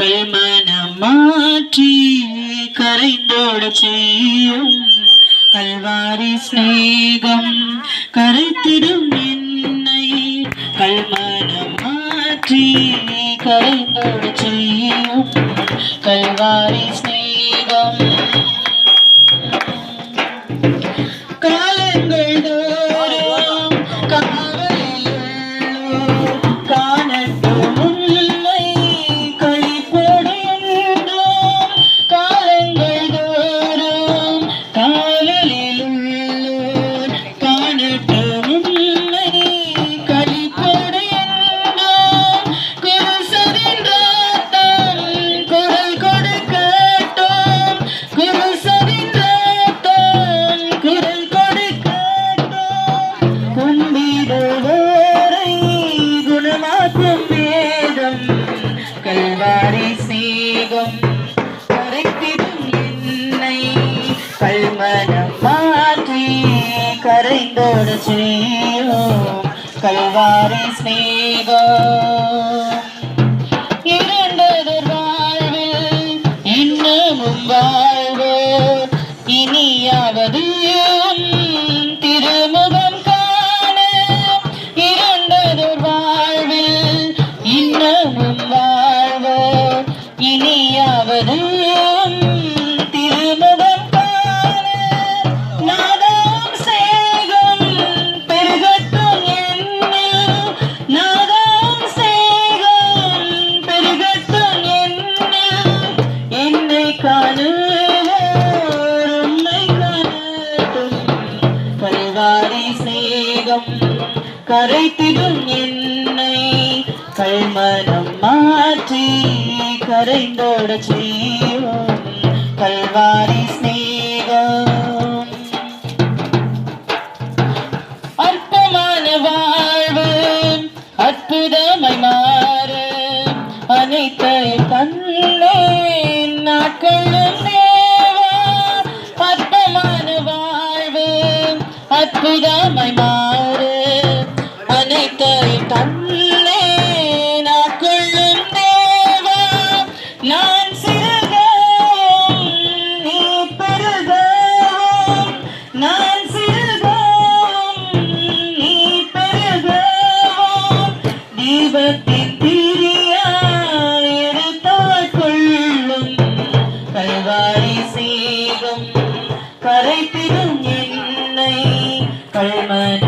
மக்கள் மனம் மாற்றி கரைந்தோட செய்யும் கல்வாரி சிநேகம். கரைத்திடும் என்னை கல்மனம் மாற்றி கரைந்தோட செய்யும் கல்வாரி சிநேகம். கரைந்தோடு செய்யும் கல்வாரி ஸ்நேகம் இருண்டதொரு வாழ்வில் இன்னமும் வாழ்வோ. இனியாவது திருமுகம் காண. இருண்டதொரு வாழ்வில் இன்னமும் வாழ்வோ. இனியாவது கரைத்திடும் என்னை. கல்மனம் மாற்றி கரைந்தோட செய்யும் கல்வாரி ஸ்நேகம் அற்பமான வாழ்வு அற்புதமை மாறு அனைத்தை தன்னை நாட்களும் தேவா. அற்பமான வாழ்வு அற்புதமை தெய்வத்தின் பிரியாயிருத்தால் கொள்ளும் கல்வாரி சேகம் கரைத்திடும் என்னை கல்மன்